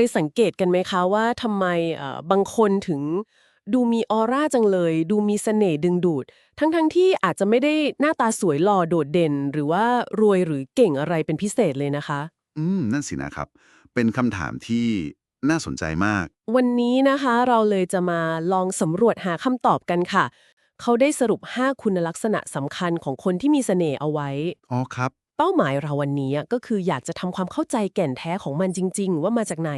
ยสังเกตกันไหมคะว่าทำไมเอ่อบางคนถึงดูมีออร่าจังเลย ดูมีเสน่ห์ดึงดูด ทั้งๆที่อาจจะไม่ได้หน้าตาสวยหล่อโดดเด่น หรือว่ารวยหรือเก่งอะไรเป็นพิเศษเลยนะคะ อืม นั่นสินะครับ เป็นคำถามที่น่าสนใจมาก วันนี้นะคะเราเลยจะมาลองสำรวจหาคำตอบกันค่ะ เขาได้สรุป 5 คุณลักษณะสำคัญของคนที่มีเสน่ห์เอาไว้ อ๋อครับ เป้าหมายเราวันนี้ก็คืออยากจะทำความเข้าใจแก่นแท้ของมันจริง ๆ ว่ามาจากไหน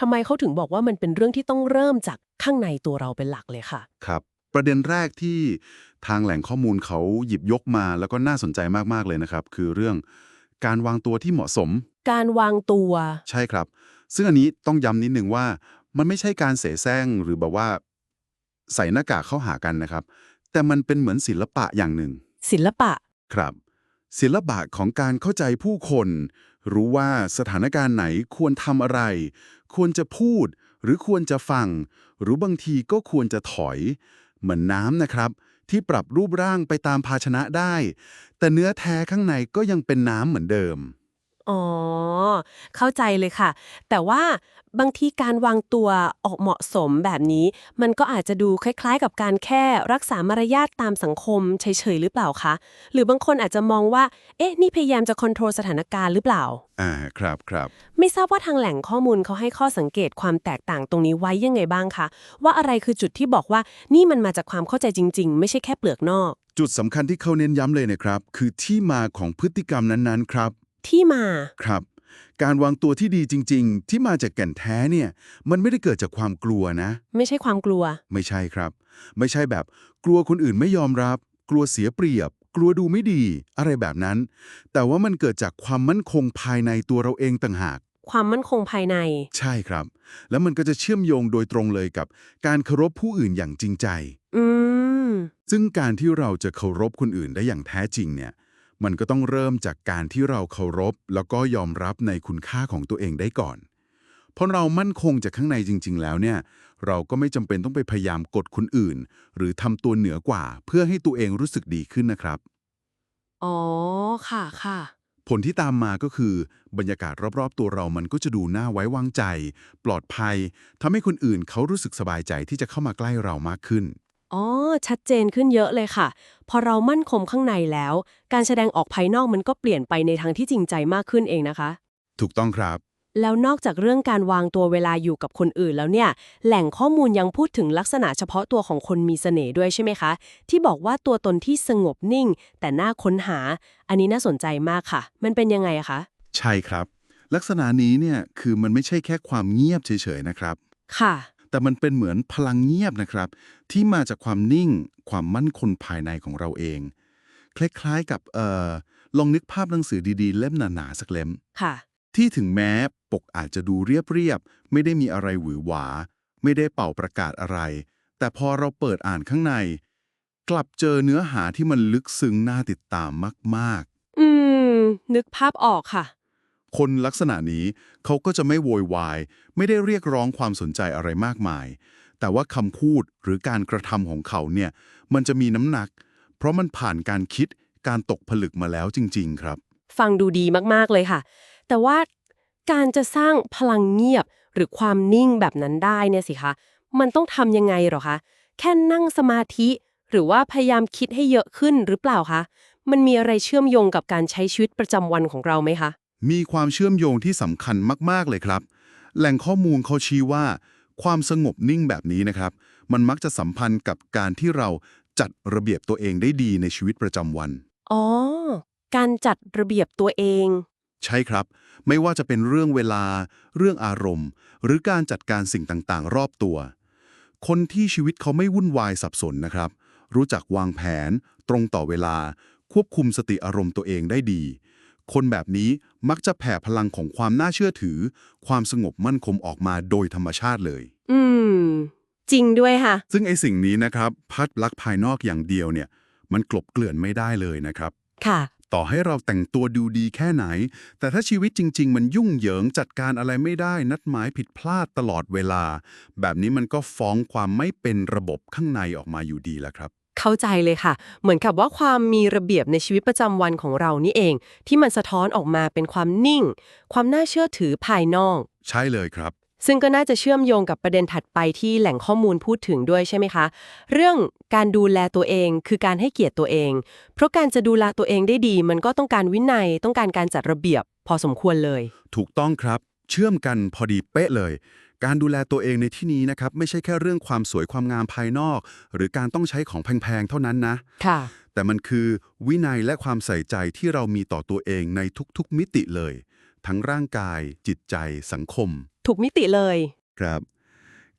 ทำไมเขาถึงบอกว่ามันเป็นเรื่องที่ต้องเริ่มจากข้างในตัวเราเป็นหลักเลยค่ะ ครับ ประเด็นแรกที่ทางแหล่งข้อมูลเขาหยิบยกมาแล้วก็น่าสนใจมากๆเลยนะครับ คือเรื่องการวางตัวที่เหมาะสม การวางตัว ใช่ครับ ซึ่งอันนี้ต้องย้ำนิดนึงว่า มันไม่ใช่การเสแสร้งหรือแบบว่า ใส่หน้ากากเข้าหากันนะครับ แต่มันเป็นเหมือนศิลปะอย่างหนึ่ง ศิลปะ ครับ ศิลปะของการเข้าใจผู้คน รู้ว่าสถานการณ์ไหนควรทำอะไร ควรจะพูด หรือควรจะฟัง หรือบางทีก็ควรจะถอย เหมือนน้ำนะครับ ที่ปรับรูปร่างไปตามภาชนะได้ แต่เนื้อแท้ข้างในก็ยังเป็นน้ำเหมือนเดิม อ๋อ เข้าใจเลยค่ะ แต่ว่าบางทีการวางตัวออกเหมาะสมแบบนี้ มันก็อาจจะดูคล้ายๆ กับการแค่รักษามารยาทตามสังคมเฉยๆหรือเปล่าคะ หรือบางคนอาจจะมองว่า เอ๊ะ นี่พยายามจะควบคุมสถานการณ์หรือเปล่า อ่า ครับครับ ไม่ทราบว่าทางแหล่งข้อมูลเขาให้ข้อสังเกตความแตกต่างตรงนี้ไว้ยังไงบ้างคะ ว่าอะไรคือจุดที่บอกว่า นี่มันมาจากความเข้าใจจริง ๆ ไม่ใช่แค่เปลือกนอก จุดสำคัญที่เขาเน้นย้ำเลยนะครับ คือที่มาของพฤติกรรมนั้นๆ ครับ ที่มา ครับ การวางตัวที่ดีจริง ๆ ที่มาจากแก่นแท้เนี่ย มันไม่ได้เกิดจากความกลัวนะ ไม่ใช่ความกลัว ไม่ใช่ครับ ไม่ใช่แบบกลัวคนอื่นไม่ยอมรับ กลัวเสียเปรียบ กลัวดูไม่ดี อะไรแบบนั้น แต่ว่ามันเกิดจากความมั่นคงภายในตัวเราเองต่างหาก ความมั่นคงภายใน ใช่ครับ แล้วมันก็จะเชื่อมโยงโดยตรงเลยกับ การเคารพผู้อื่นอย่างจริงใจ อืม ซึ่งการที่เราจะเคารพคนอื่นได้อย่างแท้จริงเนี่ย มันก็ต้องเริ่มจากการที่เราเคารพ แล้วก็ยอมรับในคุณค่าของตัวเองได้ก่อน เพราะเรามั่นคงจากข้างในจริง ๆ แล้วเนี่ย เราก็ไม่จำเป็นต้องไปพยายามกดคนอื่น หรือทำตัวเหนือกว่า เพื่อให้ตัวเองรู้สึกดีขึ้นนะครับ อ๋อ ค่ะค่ะ ผลที่ตามมาก็คือ บรรยากาศรอบๆ ตัวเรามันก็จะดูน่าไว้วางใจ ปลอดภัยทำให้คนอื่นเขารู้สึกสบายใจที่จะเข้ามาใกล้เรามากขึ้น อ๋อ ชัดเจนขึ้นเยอะเลยค่ะ พอเรามั่นคงข้างในแล้ว การแสดงออกภายนอกมันก็เปลี่ยนไปในทางที่จริงใจมากขึ้นเองนะคะ ถูกต้องครับ แล้วนอกจากเรื่องการวางตัวเวลาอยู่กับคนอื่นแล้วเนี่ย แหล่งข้อมูลยังพูดถึงลักษณะเฉพาะตัวของคนมีเสน่ห์ด้วยใช่ไหมคะ ที่บอกว่าตัวตนที่สงบนิ่ง แต่น่าค้นหา อันนี้น่าสนใจมากค่ะ มันเป็นยังไงอะคะ ใช่ครับ ลักษณะนี้เนี่ยคือมันไม่ใช่แค่ความเงียบเฉยๆนะครับ ค่ะ แต่มันเป็นเหมือนพลังเงียบนะครับ ที่มาจากความนิ่ง ความมั่นคงภายในของเราเอง คล้ายๆกับเอ่อลองนึกภาพหนังสือดีๆ เล่มหนาๆสักเล่มค่ะ ที่ถึงแม้ปกอาจจะดูเรียบๆไม่ได้มีอะไรหวือหวา ไม่ได้เป่าประกาศอะไร แต่พอเราเปิดอ่านข้างใน กลับเจอเนื้อหาที่มันลึกซึ้งน่าติดตามมากอืม นึกภาพออกค่ะๆ คนลักษณะนี้เขาก็จะไม่โวยวาย ไม่ได้เรียกร้องความสนใจอะไรมากมาย แต่ว่าคำพูดหรือการกระทำของเขาเนี่ยมันจะมีน้ำหนัก เพราะมันผ่านการคิดการตกผลึกมาแล้วจริง ๆ ครับ ฟังดูดีมากๆเลยค่ะ แต่ว่าการจะสร้างพลังเงียบหรือความนิ่งแบบนั้นได้เนี่ยสิคะมันต้องทำยังไงหรอคะแค่นั่งสมาธิหรือว่าพยายามคิดให้เยอะขึ้นหรือเปล่าคะ มันมีอะไรเชื่อมโยงกับการใช้ชีวิตประจำวันของเราไหมคะ มีความเชื่อมโยงที่สำคัญมาก ๆ เลยครับ แหล่งข้อมูลเขาชี้ว่า ความสงบนิ่งแบบนี้นะครับ มันมักจะสัมพันธ์กับการที่เราจัดระเบียบตัวเองได้ดีในชีวิตประจำวัน อ๋อ การจัดระเบียบตัวเอง ใช่ครับ ไม่ว่าจะเป็นเรื่องเวลา เรื่องอารมณ์ หรือการจัดการสิ่งต่าง ๆ รอบตัว คนที่ชีวิตเขาไม่วุ่นวายสับสนนะครับ รู้จักวางแผน ตรงต่อเวลา ควบคุมสติอารมณ์ตัวเองได้ดี คนแบบนี้มักจะแผ่พลังของความน่าเชื่อถือ ความสงบมั่นคงออกมาโดยธรรมชาติเลย อืม จริงด้วยค่ะ ซึ่งไอสิ่งนี้นะครับพัดลักษณ์ภายนอกอย่างเดียวเนี่ย มันกลบเกลื่อนไม่ได้เลยนะครับ ค่ะ ต่อให้เราแต่งตัวดูดีแค่ไหน แต่ถ้าชีวิตจริง ๆ มันยุ่งเหยิงจัดการอะไรไม่ได้ นัดหมายผิดพลาดตลอดเวลา แบบนี้มันก็ฟ้องความไม่เป็นระบบข้างในออกมาอยู่ดีแหละครับ เข้าใจเลยค่ะ เหมือนกับว่าความมีระเบียบในชีวิตประจำวันของเรานี่เอง ที่มันสะท้อนออกมาเป็นความนิ่ง ความน่าเชื่อถือภายนอก ใช่เลยครับ ซึ่งก็น่าจะเชื่อมโยงกับประเด็นถัดไปที่แหล่งข้อมูลพูดถึงด้วยใช่ไหมคะ เรื่องการดูแลตัวเองคือการให้เกียรติตัวเอง เพราะการจะดูแลตัวเองได้ดี มันก็ต้องการวินัย ต้องการการจัดระเบียบ พอสมควรเลย ถูกต้องครับ เชื่อมกันพอดีเป๊ะเลย การดูแลตัวเองในที่นี้นะครับไม่ใช่แค่เรื่องความสวยความงามภายนอก หรือการต้องใช้ของแพงๆเท่านั้นนะ ค่ะ แต่มันคือวินัยและความใส่ใจที่เรามีต่อตัวเองในทุกๆมิติเลย ทั้งร่างกาย จิตใจ สังคม ถูกมิติเลย ครับ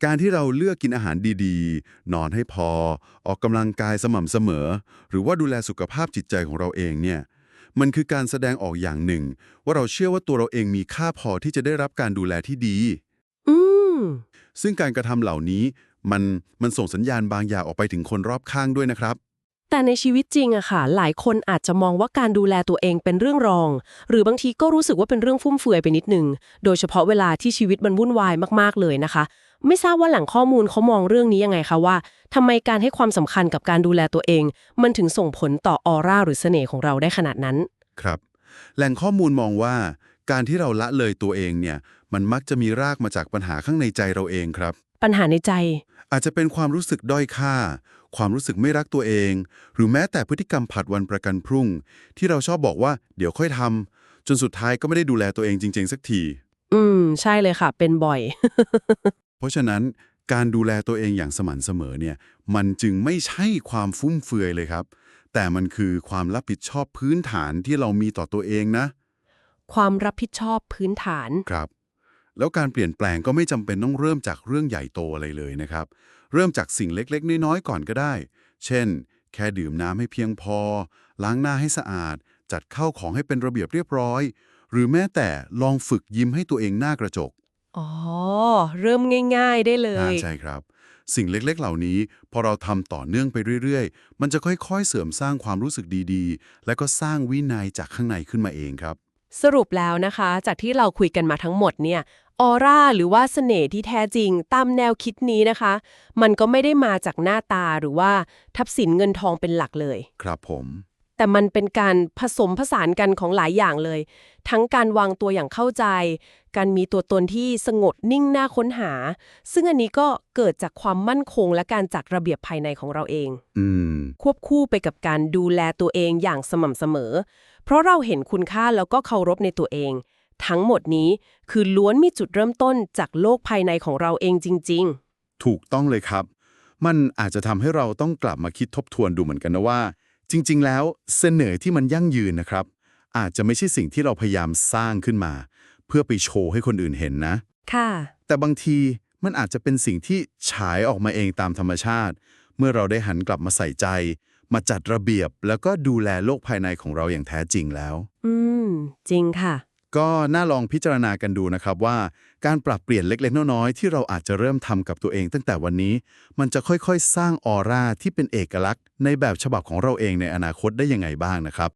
การที่เราเลือกกินอาหารดีๆ นอนให้พอ ออกกำลังกายสม่ำเสมอ หรือว่าดูแลสุขภาพจิตใจของเราเองเนี่ยมันคือการแสดงออกอย่างหนึ่ง ว่าเราเชื่อว่าตัวเราเองมีค่าพอที่จะได้รับการดูแลที่ดีอืม ซึ่งการกระทำเหล่านี้มันมันส่งสัญญาณบางอย่างออกไปถึงคนรอบข้างด้วยนะครับ แต่ในชีวิตจริงอะค่ะ หลายคนอาจจะมองว่าการดูแลตัวเองเป็นเรื่องรอง หรือบางทีก็รู้สึกว่าเป็นเรื่องฟุ่มเฟือยไปนิดนึง โดยเฉพาะเวลาที่ชีวิตมันวุ่นวายมากๆเลยนะคะ ไม่ทราบว่าแหล่งข้อมูลเขามองเรื่องนี้ยังไงคะว่าทำไมการให้ความสำคัญกับการดูแลตัวเอง มันถึงส่งผลต่อออร่าหรือเสน่ห์ของเราได้ขนาดนั้น ครับ แหล่งข้อมูลมองว่า การที่เราละเลยตัวเองเนี่ย มันมักจะมีรากมาจากปัญหาข้างในใจเราเองครับ ปัญหาในใจ อาจจะเป็นความรู้สึกด้อยค่า ความรู้สึกไม่รักตัวเอง หรือแม้แต่พฤติกรรมผัดวันประกันพรุ่ง ที่เราชอบบอกว่าเดี๋ยวค่อยทำจนสุดท้ายก็ไม่ได้ดูแลตัวเองจริง ๆ สักที อืม ใช่เลยค่ะ เป็นบ่อย เพราะฉะนั้นการดูแลตัวเองอย่างสม่ำเสมอเนี่ย มันจึงไม่ใช่ความฟุ่มเฟือยเลยครับ แต่มันคือความรับผิดชอบพื้นฐานที่เรามีต่อตัวเองนะ ความรับผิดชอบพื้นฐาน ครับ แล้วการเปลี่ยนแปลงก็ไม่จำเป็นต้องเริ่มจากเรื่องใหญ่โตอะไรเลยนะครับ เริ่มจากสิ่งเล็กๆ น้อยๆ ก่อนก็ได้ เช่น แค่ดื่มน้ำให้เพียงพอ ล้างหน้าให้สะอาด จัดเข้าของให้เป็นระเบียบเรียบร้อย หรือแม้แต่ลองฝึกยิ้มให้ตัวเองหน้ากระจกอ๋อ เริ่มง่าย ๆ ได้เลอ่าย ใช่ครับ สิ่งเล็กๆ เหล่านี้ พอเราทำต่อเนื่องไปเรื่อยๆ มันจะค่อยๆ เสริมสร้างความรู้สึกดีๆ และก็สร้างวินัยจากข้างในขึ้นมาเองครับ สรุปแล้วนะคะ จากที่เราคุยกันมาทั้งหมดเนี่ยออร่าหรือว่าเสน่ห์ที่แท้จริงตามแนวคิดนี้นะคะ มันก็ไม่ได้มาจากหน้าตาหรือว่าทับสินเงินทองเป็นหลักเลย ครับผม แต่มันเป็นการผสมผสานกันของหลายอย่างเลย ทั้งการวางตัวอย่างเข้าใจ การมีตัวตนที่สงบนิ่งน่าค้นหา ซึ่งอันนี้ก็เกิดจากความมั่นคงและการจัดระเบียบภายในของเราเองอืมควบคู่ไปกับการดูแลตัวเองอย่างสม่ำเสมอ เพราะเราเห็นคุณค่าแล้วก็เคารพในตัวเอง ทั้งหมดนี้คือล้วนมีจุดเริ่มต้นจากโลกภายในของเราเองจริงถูกต้องเลยครับ มันอาจจะทำให้เราต้องกลับมาคิดทบทวนดูเหมือนกันนะว่า จริง ๆ แล้วเสนอที่มันยั่งยืนนะครับ อาจจะไม่ใช่สิ่งที่เราพยายามสร้างขึ้นมา เพื่อไปโชว์ให้คนอื่นเห็นนะๆค่ะ แต่บางทีมันอาจจะเป็นสิ่งที่ฉายออกมาเองตามธรรมชาติ เมื่อเราได้หันกลับมาใส่ใจ มาจัดระเบียบ แล้วก็ดูแลโลกภายในของเราอย่างแท้จริงแล้ว อืม จริงค่ะ ก็น่าลองพิจารณากันดูนะครับว่าการปรับเปลี่ยนเล็กๆ น้อยๆที่เราอาจจะเริ่มทำกับตัวเองตั้งแต่วันนี้ มันจะค่อยๆ สร้างออร่าที่เป็นเอกลักษณ์ในแบบฉบับของเราเองในอนาคตได้ยังไงบ้างนะครับ